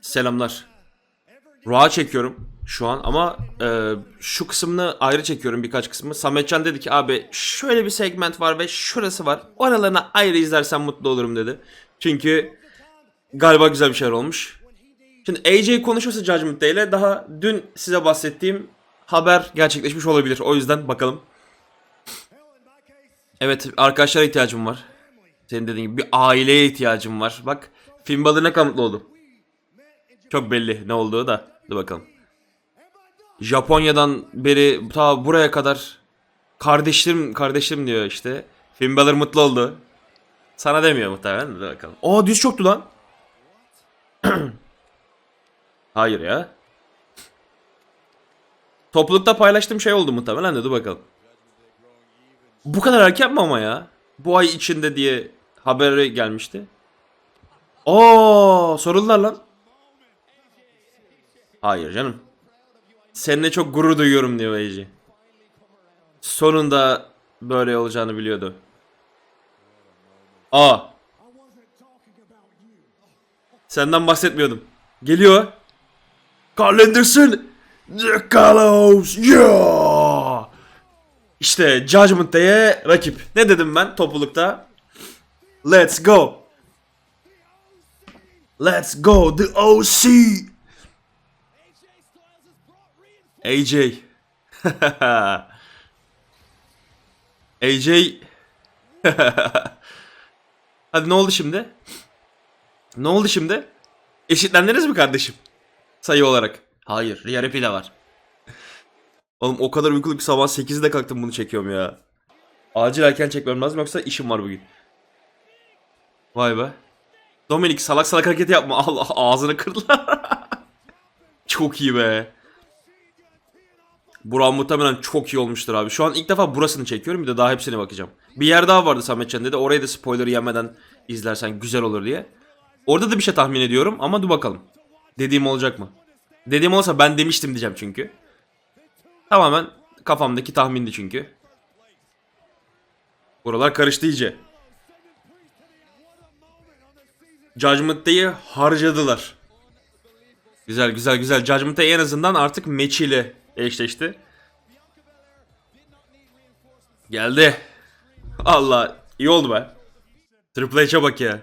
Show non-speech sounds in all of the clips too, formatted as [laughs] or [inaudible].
Selamlar. Raw çekiyorum şu an ama e, şu kısmını ayrı çekiyorum birkaç kısmı. Sametcan dedi ki abi şöyle bir segment var ve şurası var. Oralarını ayrı izlersen mutlu olurum dedi. Çünkü galiba güzel bir şeyler olmuş. Şimdi AJ konuşursa Judgment Day ile daha dün size bahsettiğim haber gerçekleşmiş olabilir. O yüzden bakalım. Evet arkadaşlara ihtiyacım var. Senin dediğin gibi bir aileye ihtiyacım var. Bak Finn Balor ne mutlu oldu. Çok belli ne olduğu da. Dur bakalım. Japonya'dan beri ta buraya kadar kardeşlerim kardeşlerim diyor işte. Finn Balor mutlu oldu. Sana demiyor muhtemelen. Dur bakalım. Aa düz çoktu lan. [clears throat] Hayır ya. Toplulukta paylaştığım şey oldu muhtemelen de dur bakalım. Bu kadar erken mi ama ya? Bu ay içinde diye haberi gelmişti. Oo, soruldular lan. Hayır canım. Seninle çok gurur duyuyorum diyor AJ. Sonunda böyle olacağını biliyordu. Aa. Senden bahsetmiyordum. Geliyor. Carl Anderson. The Gallows. Yeah. İşte Judgment Day'e rakip. Ne dedim ben toplulukta? Let's go. Let's go the OC. AJ. AJ. [laughs] [laughs] Hadi ne oldu şimdi? Ne oldu şimdi? Eşitlendiniz mi kardeşim? Sayı olarak. Hayır. Rhea Ripley de var. Oğlum o kadar uykulu bir sabah 8'de kalktım bunu çekiyorum ya. Acil erken çekmem lazım yoksa işim var bugün. Vay be. Dominik salak salak hareket yapma. [laughs] Allah ağzını kırdılar. çok iyi be. Burak muhtemelen çok iyi olmuştur abi. Şu an ilk defa burasını çekiyorum bir de daha hepsine bakacağım. Bir yer daha vardı Sametcan dedi. Orayı da spoiler yemeden izlersen güzel olur diye. Orada da bir şey tahmin ediyorum ama dur bakalım. Dediğim olacak mı? Dediğim olsa ben demiştim diyeceğim çünkü. Tamamen kafamdaki tahmindi çünkü. Buralar karıştı iyice. Judgment Day'i harcadılar. Güzel güzel güzel. Judgment Day en azından artık meçiyle eşleşti. Geldi. Allah iyi oldu be. Triple H'e bak ya.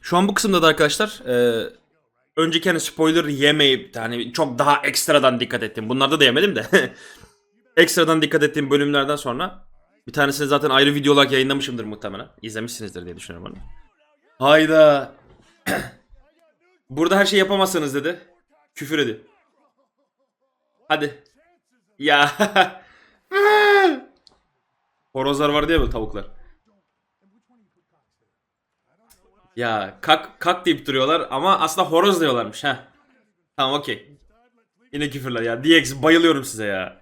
Şu an bu kısımda da arkadaşlar e, önceki hani spoiler yemeyip hani çok daha ekstradan dikkat ettim. Bunlarda da yemedim de. [laughs] ekstradan dikkat ettiğim bölümlerden sonra bir tanesini zaten ayrı video olarak yayınlamışımdır muhtemelen. İzlemişsinizdir diye düşünüyorum onu. Hayda. [clears throat] Burada her şey yapamazsınız dedi. Küfür ediyor. Hadi. Ya. [laughs] Horozlar var diye mi tavuklar? Ya kak kak deyip duruyorlar ama aslında horoz diyorlarmış ha. Tamam okey. Yine küfürler ya. DX bayılıyorum size ya.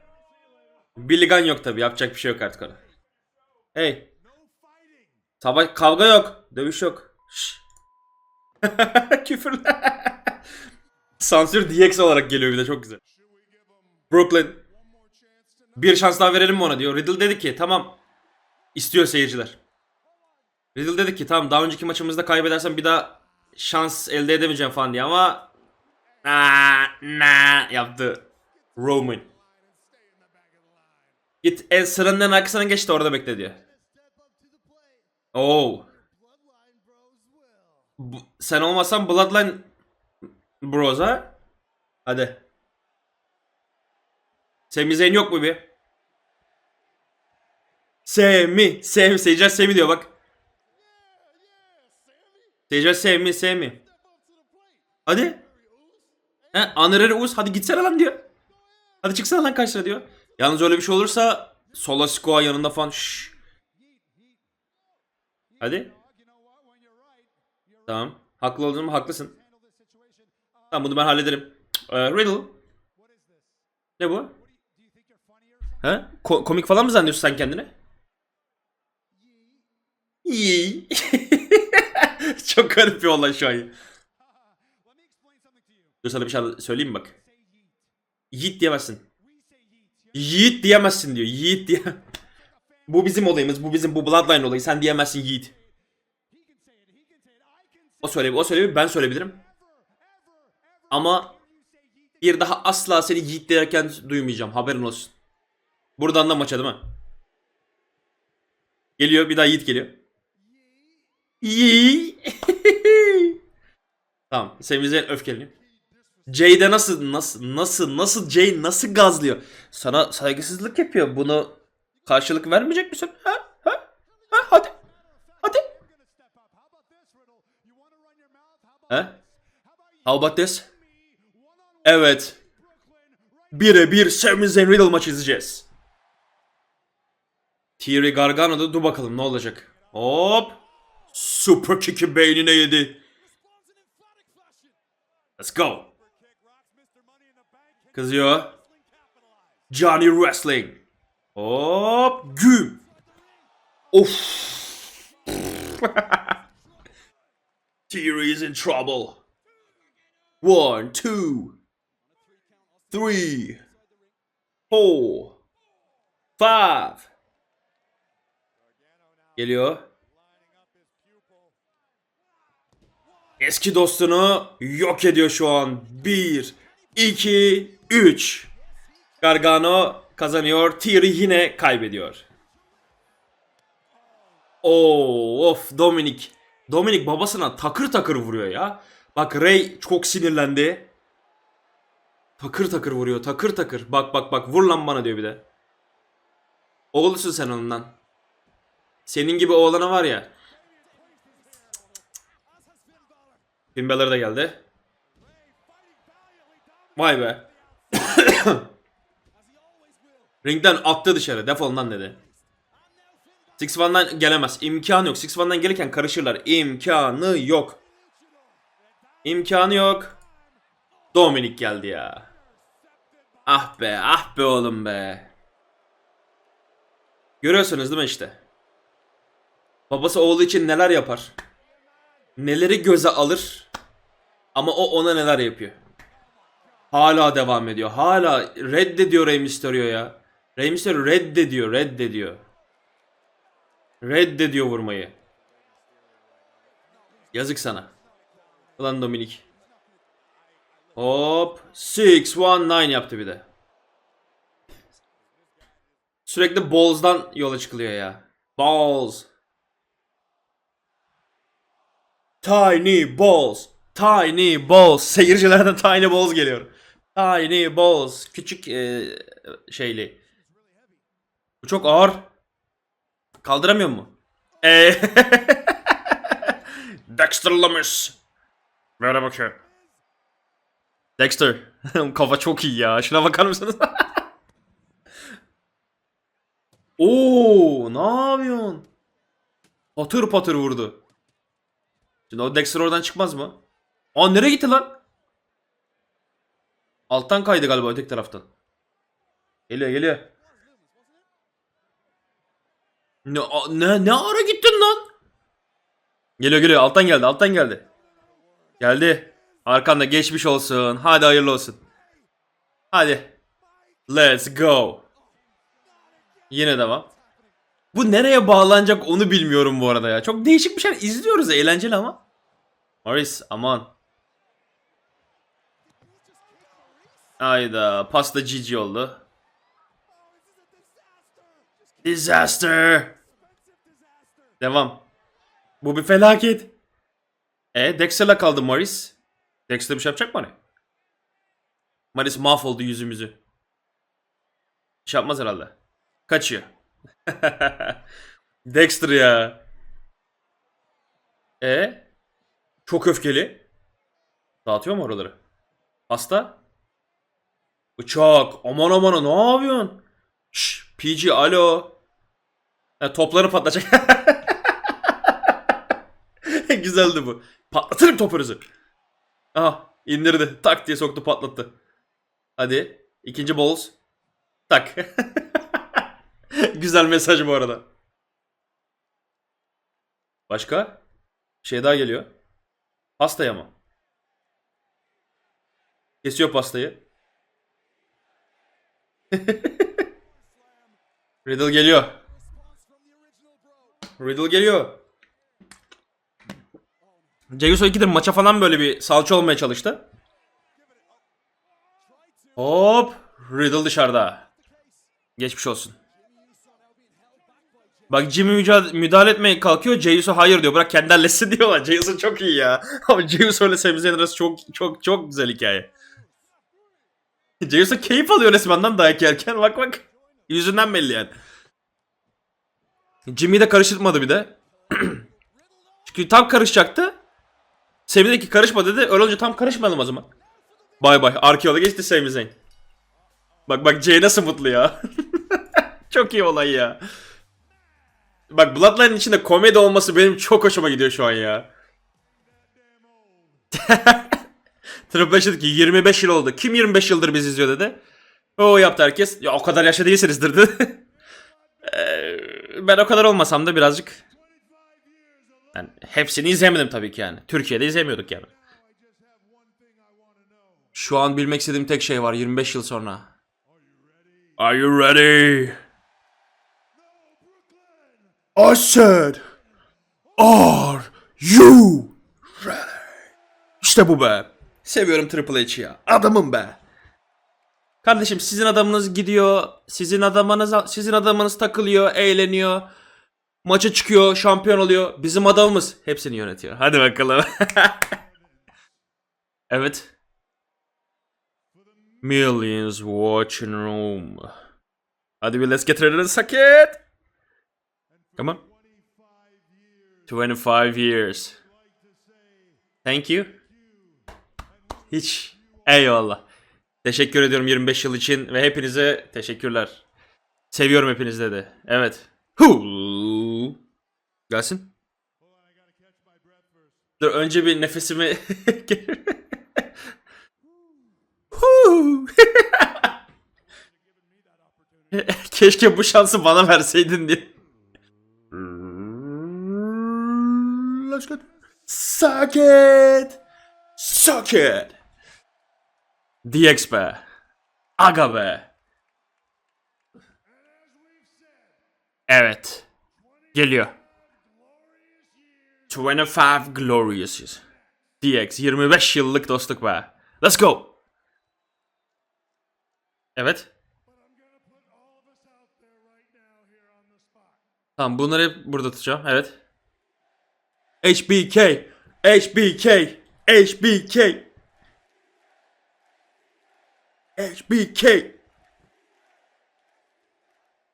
Billy Gunn yok tabi yapacak bir şey yok artık ona. Hey. Savaş kavga yok. Dövüş yok. [laughs] Küfürler. [laughs] Sansür DX olarak geliyor bir de çok güzel. Brooklyn. Bir şans daha verelim mi ona diyor. Riddle dedi ki tamam. İstiyor seyirciler. Riddle dedi ki tamam daha önceki maçımızda kaybedersem bir daha şans elde edemeyeceğim falan diye ama na na yaptı Roman. Git en sıranın arkasına geç orada bekle diyor. Oo. Bu- sen olmasan Bloodline Bros ha? Hadi. Sami Zayn yok mu bir? Semi, Semi, seyirciler Semi diyor bak. Seyirciler Semi, Semi. Hadi. He, Anırır Uz, hadi gitsene lan diyor. Hadi çıksana lan karşısına diyor. Yalnız öyle bir şey olursa Sola Sikoa yanında falan şşş. Hadi. Tamam. Haklı olduğumu haklısın. Tamam bunu ben hallederim. Ee, Riddle. Ne bu? He? Ko- komik falan mı zannediyorsun sen kendini? İyi. [laughs] Çok garip bir olay şu an. Dur sana bir şey söyleyeyim mi bak. Yiğit diyemezsin. Yiğit diyemezsin diyor. Yiğit diye. [laughs] bu bizim olayımız. Bu bizim bu bloodline olayı. Sen diyemezsin Yiğit. O söyleyebilir. O söyleyebilir. Ben söyleyebilirim. Ama bir daha asla seni Yiğit derken duymayacağım. Haberin olsun. Buradan da maça değil mi? Geliyor bir daha Yiğit geliyor. Yiğit. [laughs] tamam. Semizen öfkeleniyor. Jay'de nasıl nasıl nasıl nasıl Jay nasıl gazlıyor? Sana saygısızlık yapıyor. Bunu karşılık vermeyecek misin? Ha? Ha? Ha? Hadi. Hadi. Ha? How about this? Evet. Birebir Sami Zayn Riddle maçı izleyeceğiz. Thierry Gargano'da dur bakalım ne olacak. Hop. Super kick'i beynine yedi. Let's go. Kızıyor. Johnny Wrestling. Hop. Güm. Of. [laughs] Theory is in trouble. One, two, three, four, five. Geliyor. Eski dostunu yok ediyor şu an. Bir, iki, üç. Gargano kazanıyor. Theory yine kaybediyor. Oo, of Dominic. Dominic babasına takır takır vuruyor ya. Bak Ray çok sinirlendi. Takır takır vuruyor. Takır takır. Bak bak bak vur lan bana diyor bir de. Oğlusun sen ondan. Senin gibi oğlana var ya. Finn Balor da geldi. Vay be. [coughs] Ringden attı dışarı. Defol lan dedi. Six One'dan gelemez. İmkanı yok. Six One'dan gelirken karışırlar. İmkanı yok. İmkanı yok. Dominik geldi ya. Ah be, ah be oğlum be. Görüyorsunuz değil mi işte? Babası oğlu için neler yapar? Neleri göze alır? Ama o ona neler yapıyor? Hala devam ediyor. Hala reddediyor Rey Mysterio ya. Rey Mysterio reddediyor, reddediyor. Reddediyor vurmayı. Yazık sana. Ulan Dominik. Hop. 619 yaptı bir de. Sürekli Balls'dan yola çıkılıyor ya. Balls. Tiny Balls. Tiny Balls. Seyircilerden Tiny Balls geliyor. Tiny Balls. Küçük e, şeyli. Bu çok ağır. Kaldıramıyor mu? Eee. [laughs] Dexter Lumis. Ver bakayım. Dexter. [laughs] Kafa çok iyi ya. Şuna bakar mısınız? [laughs] Oo, ne yapıyorsun? Patır patır vurdu. Şimdi o Dexter oradan çıkmaz mı? Aa nereye gitti lan? Alttan kaydı galiba öteki taraftan. Geliyor geliyor. Ne, ne, ne ara gittin lan? Geliyor geliyor alttan geldi alttan geldi. Geldi. Arkanda geçmiş olsun. Hadi hayırlı olsun. Hadi. Let's go. Yine devam. Bu nereye bağlanacak onu bilmiyorum bu arada ya. Çok değişik bir şey izliyoruz eğlenceli ama. Morris aman. Ayda pasta cici oldu. Disaster. Devam. Bu bir felaket. E Dexter'la kaldı Morris. Dexter bir şey yapacak mı hani? Morris mahvoldu yüzümüzü. Bir şey yapmaz herhalde. Kaçıyor. [laughs] Dexter ya. E çok öfkeli. Dağıtıyor mu oraları? Hasta? Bıçak. Aman aman ne yapıyorsun? Şş, PG alo. Ha, topları patlayacak. [laughs] Güzeldi bu. Patlatırım topunuzu. Aha indirdi. Tak diye soktu patlattı. Hadi. ikinci balls. Tak. [laughs] [laughs] Güzel mesaj bu arada. Başka? Şey daha geliyor. Pastaya mı? Kesiyor pastayı. [laughs] Riddle geliyor. Riddle geliyor. Jey Uso 2'dir maça falan böyle bir salça olmaya çalıştı. Hop. Riddle dışarıda. Geçmiş olsun. Bak Jimmy müca- müdahale etmeye kalkıyor. Jey Uso hayır diyor. Bırak kendi halletsin [laughs] diyorlar. Jey Uso çok iyi ya. Ama Jey Uso ile Sami arası çok çok çok güzel hikaye. [laughs] Jey Uso keyif alıyor resmenden dayak yerken. Bak bak. Yüzünden belli yani. Jimmy de karıştırmadı bir de. [clears throat] Çünkü tam karışacaktı. Sami ki karışma dedi. Öyle olunca tam karışmayalım o zaman. Bay bay. Arkeola geçti Sami. Bak bak Jay nasıl mutlu ya. [laughs] çok iyi olay ya. Bak Bloodline'in içinde komedi olması benim çok hoşuma gidiyor şu an ya. [laughs] Triple H dedi ki 25 yıl oldu. Kim 25 yıldır biz izliyor dedi. O yaptı herkes. Ya o kadar yaşlı değilsinizdir [laughs] dedi. Eee, ben o kadar olmasam da birazcık yani hepsini izlemedim tabii ki yani. Türkiye'de izlemiyorduk yani. Şu an bilmek istediğim tek şey var 25 yıl sonra. Are you ready? I said, are you ready? İşte bu be. Seviyorum Triple H'i ya. Adamım be. Kardeşim sizin adamınız gidiyor, sizin adamınız sizin adamınız takılıyor, eğleniyor. Maça çıkıyor, şampiyon oluyor. Bizim adamımız hepsini yönetiyor. Hadi bakalım. [laughs] evet. Millions watching room. Hadi bir let's get ready to suck it. Come on. 25 years. Thank you. Hiç. Eyvallah. Teşekkür ediyorum 25 yıl için ve hepinize teşekkürler. Seviyorum hepinizi dedi. Evet. Huu. Gelsin. Dur önce bir nefesimi... [laughs] [laughs] Keşke bu şansı bana verseydin diye. Let's go. Suck it. Suck it. DX be. Aga be. Evet. Geliyor. 25 glorious years. DX 25 yıllık dostluk be. Let's go. Evet. Tamam bunları hep burada tutacağım. Evet. HBK. HBK. HBK. HBK.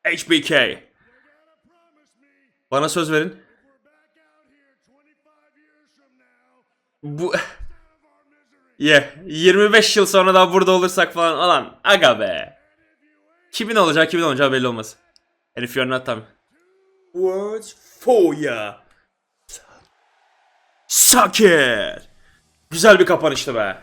HBK. Bana söz verin. Bu Yeah, 25 yıl sonra da burada olursak falan alan aga be. Kimin olacak kimin olmayacağı belli olmaz. And if you're not tam. Words for ya. Suck it. Güzel bir kapanıştı be.